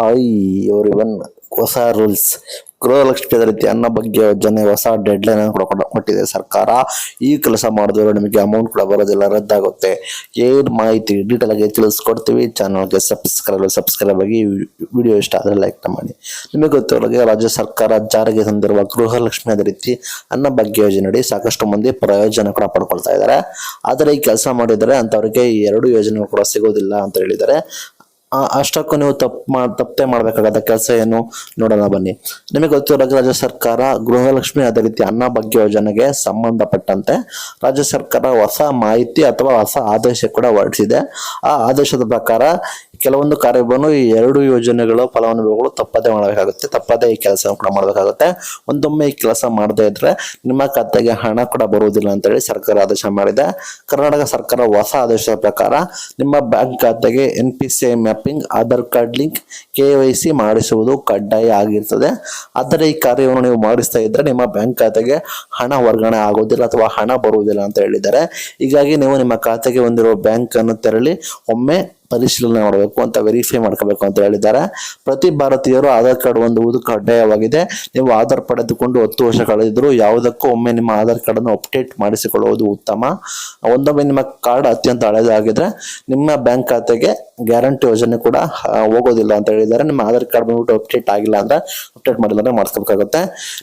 Hi everyone ಹೊಸ rules. Gruhalakshmi ರೀತಿ ಅನ್ನ ಬಗ್ಗೆ ಯೋಜನೆ ಹೊಸ ಡೆಡ್ ಲೈನ್ ಕೂಡ ಕೊಟ್ಟಿದೆ ಸರ್ಕಾರ. ಈ ಕೆಲಸ ಮಾಡಿದ್ರೆ ನಿಮಗೆ ಅಮೌಂಟ್ ಕೂಡ ಬರೋದಿಲ್ಲ, ರದ್ದಾಗುತ್ತೆ. ಏನು ಮಾಹಿತಿ ಡೀಟೇಲ್ ಆಗಿ ತಿಳಿಸ್ಕೊಡ್ತೀವಿ. ಚಾನಲ್ಗೆ ಸಬ್ಸ್ಕ್ರೈಬ್ ಸಬ್ಸ್ಕ್ರೈಬ್ ಆಗಿ ವಿಡಿಯೋ ಇಷ್ಟ ಆದರೆ ಲೈಕ್ ಮಾಡಿ. ನಿಮಗೆ ಗೊತ್ತಿರೋರಿಗೆ ರಾಜ್ಯ ಸರ್ಕಾರ ಜಾರಿಗೆ ತಂದಿರುವ ಗೃಹಲಕ್ಷ್ಮಿ ಅದೇ ರೀತಿ ಅನ್ನ ಯೋಜನೆ ಯೋಜನೆಯಡಿ ಸಾಕಷ್ಟು ಮಂದಿ ಪ್ರಯೋಜನ ಕೂಡ ಪಡ್ಕೊಳ್ತಾ ಇದ್ದಾರೆ. ಆದರೆ ಈ ಕೆಲಸ ಮಾಡಿದರೆ ಅಂಥವ್ರಿಗೆ ಈ ಎರಡು ಯೋಜನೆ ಕೂಡ ಸಿಗೋದಿಲ್ಲ ಅಂತ ಹೇಳಿದ್ದಾರೆ. ಅಷ್ಟಕ್ಕೂ ನೀವು ತಪ್ಪು ಮಾ, ತಪ್ಪೇ ಮಾಡಬೇಕಾಗದ ಕೆಲಸ ಏನು ನೋಡೋಣ ಬನ್ನಿ. ನಿಮಗೆ ಗೊತ್ತಿರೋ ರಾಜ್ಯ ಸರ್ಕಾರ ಗೃಹಲಕ್ಷ್ಮಿ ಅದೇ ರೀತಿ ಅನ್ನ ಭಾಗ್ಯ ಯೋಜನೆಗೆ ಸಂಬಂಧಪಟ್ಟಂತೆ ರಾಜ್ಯ ಸರ್ಕಾರ ಹೊಸ ಮಾಹಿತಿ ಅಥವಾ ಹೊಸ ಆದೇಶ ಕೂಡ ಹೊರಡಿಸಿದೆ. ಆ ಆದೇಶದ ಪ್ರಕಾರ ಕೆಲವೊಂದು ಕಾರ್ಯವನ್ನು ಈ ಎರಡು ಯೋಜನೆಗಳ ಫಲಾನುಭವಿಗಳು ತಪ್ಪದೇ ಮಾಡಬೇಕಾಗುತ್ತೆ. ತಪ್ಪದೇ ಈ ಕೆಲಸ ಕೂಡ ಮಾಡಬೇಕಾಗುತ್ತೆ. ಒಂದೊಮ್ಮೆ ಈ ಕೆಲಸ ಮಾಡದೇ ಇದ್ರೆ ನಿಮ್ಮ ಖಾತೆಗೆ ಹಣ ಕೂಡ ಬರುವುದಿಲ್ಲ ಅಂತೇಳಿ ಸರ್ಕಾರ ಆದೇಶ ಮಾಡಿದೆ. ಕರ್ನಾಟಕ ಸರ್ಕಾರ ಹೊಸ ಆದೇಶದ ಪ್ರಕಾರ ನಿಮ್ಮ ಬ್ಯಾಂಕ್ ಖಾತೆಗೆ N P C mapping, Aadhaar card link, K Y C ಮಾಡಿಸುವುದು ಕಡ್ಡಾಯ ಆಗಿರ್ತದೆ. ಆದರೆ ಈ ಕಾರ್ಯವನ್ನು ನೀವು ಮಾಡಿಸ್ತಾ ಇದ್ರೆ ನಿಮ್ಮ ಬ್ಯಾಂಕ್ ಖಾತೆಗೆ ಹಣ ವರ್ಗಾವಣೆ ಆಗೋದಿಲ್ಲ ಅಥವಾ ಹಣ ಬರುವುದಿಲ್ಲ ಅಂತ ಹೇಳಿದ್ದಾರೆ. ಹೀಗಾಗಿ ನೀವು ನಿಮ್ಮ ಖಾತೆಗೆ ಹೊಂದಿರುವ ಬ್ಯಾಂಕ್ ಅನ್ನು ತೆರಳಿ ಒಮ್ಮೆ ಪರಿಶೀಲನೆ ಮಾಡಬೇಕು ಅಂತ ವೆರಿಫೈ ಮಾಡ್ಕೋಬೇಕು ಅಂತ ಹೇಳಿದ್ದಾರೆ. ಪ್ರತಿ ಭಾರತೀಯರು ಆಧಾರ್ ಕಾರ್ಡ್ ಹೊಂದುವುದು ಕಡ್ಡಾಯವಾಗಿದೆ. ನೀವು ಆಧಾರ್ ಪಡೆದುಕೊಂಡು ಹತ್ತು ವರ್ಷ ಕಳೆದಿದ್ರು ಯಾವುದಕ್ಕೂ ಒಮ್ಮೆ ನಿಮ್ಮ ಆಧಾರ್ ಕಾರ್ಡ್ ಅನ್ನು ಅಪ್ಡೇಟ್ ಮಾಡಿಸಿಕೊಳ್ಳುವುದು ಉತ್ತಮ. ಒಂದೊಮ್ಮೆ ನಿಮ್ಮ ಕಾರ್ಡ್ ಅತ್ಯಂತ ಹಳೆಯದಾಗಿದ್ರೆ ನಿಮ್ಮ ಬ್ಯಾಂಕ್ ಖಾತೆಗೆ ಗ್ಯಾರಂಟಿ ಯೋಜನೆ ಕೂಡ ಹೋಗೋದಿಲ್ಲ ಅಂತ ಹೇಳಿದ್ದಾರೆ. ನಿಮ್ಮ ಆಧಾರ್ ಕಾರ್ಡ್ ಬಂದ್ಬಿಟ್ಟು ಅಪ್ಡೇಟ್ ಆಗಿಲ್ಲ ಅಂದ್ರೆ ಅಪ್ಡೇಟ್ ಮಾಡಿಲ್ಲ ಅಂದ್ರೆ ಮಾಡಿಸ್ಕೋಬೇಕಾಗುತ್ತೆ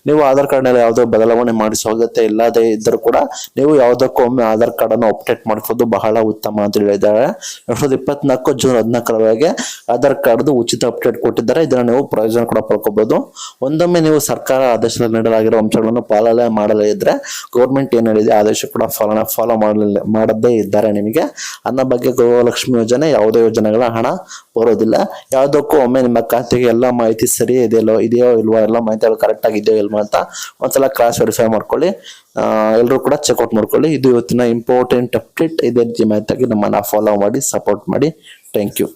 ನೀವು ಆಧಾರ್ ಕಾರ್ಡ್ನಲ್ಲಿ ಯಾವುದೋ ಬದಲಾವಣೆ ಮಾಡಿಸೋ ಅಗತ್ಯ ಇಲ್ಲದೆ ಇದ್ದರೂ ಕೂಡ ನೀವು ಯಾವುದಕ್ಕೂ ಒಮ್ಮೆ ಆಧಾರ್ ಕಾರ್ಡನ್ನು ಅಪ್ಡೇಟ್ ಮಾಡಿಸೋದು ಬಹಳ ಉತ್ತಮ ಅಂತ ಹೇಳಿದ್ದಾರೆ. ಎರಡ್ ಸಾವಿರದ ಇಪ್ಪತ್ನಾಲ್ಕು ಜೂನ್ ಹದಿನಾಲ್ಕರವರೆಗೆ ಆಧಾರ್ ಕಾರ್ಡ್ ಉಚಿತ ಅಪ್ಡೇಟ್ ಕೊಟ್ಟಿದ್ದಾರೆ. ಇದನ್ನ ನೀವು ಪ್ರಯೋಜನ ಕೂಡ ಪಡ್ಕೋಬಹುದು ಒಂದೊಮ್ಮೆ ನೀವು ಸರ್ಕಾರ ಆದೇಶದಲ್ಲಿ ನೀಡಲಾಗಿರೋ ಅಂಶಗಳನ್ನು ಪಾಲನೆ ಮಾಡದೇ ಇದ್ರೆ ಗೌರ್ಮೆಂಟ್ ಏನ್ ಹೇಳಿದೆ ಆದೇಶ ಕೂಡ ಫಾಲೋ ಫಾಲೋ ಮಾಡದೇ ಇದ್ದಾರೆ ನಿಮಗೆ. ಅನ್ನ ಬಗ್ಗೆ ಗೃಹಲಕ್ಷ್ಮಿ ಯೋಜನೆ ಯಾವುದೇ ಯೋಜನೆಗಳ ಹಣ ಬರೋದಿಲ್ಲ. ಯಾವುದಕ್ಕೂ ಒಮ್ಮೆ ನಿಮ್ಮ ಖಾತೆಗೆ ಎಲ್ಲ ಮಾಹಿತಿ ಸರಿ ಇದೆಯಲ್ಲೋ ಇದೆಯೋ ಇಲ್ವೋ ಎಲ್ಲ ಮಾಹಿತಿಗಳು ಕರೆಕ್ಟ್ ಆಗಿದೆಯೋ ಇಲ್ವೋ ಅಂತ ಒಂದ್ಸಲ ಕ್ರಾಸ್ ವೆರಿಫೈ ಮಾಡ್ಕೊಳ್ಳಿ. ಎಲ್ಲರೂ ಕೂಡ ಚೆಕ್ಔಟ್ ಮಾಡ್ಕೊಳ್ಳಿ. ಇದು ಇವತ್ತಿನ ಇಂಪಾರ್ಟೆಂಟ್ ಅಪ್ಡೇಟ್ ಇದೇ. ರೀತಿ ಮಾಹಿತಿಯಾಗಿ ನಮ್ಮನ್ನ ಫಾಲೋ ಮಾಡಿ ಸಪೋರ್ಟ್ ಮಾಡಿ. Thank you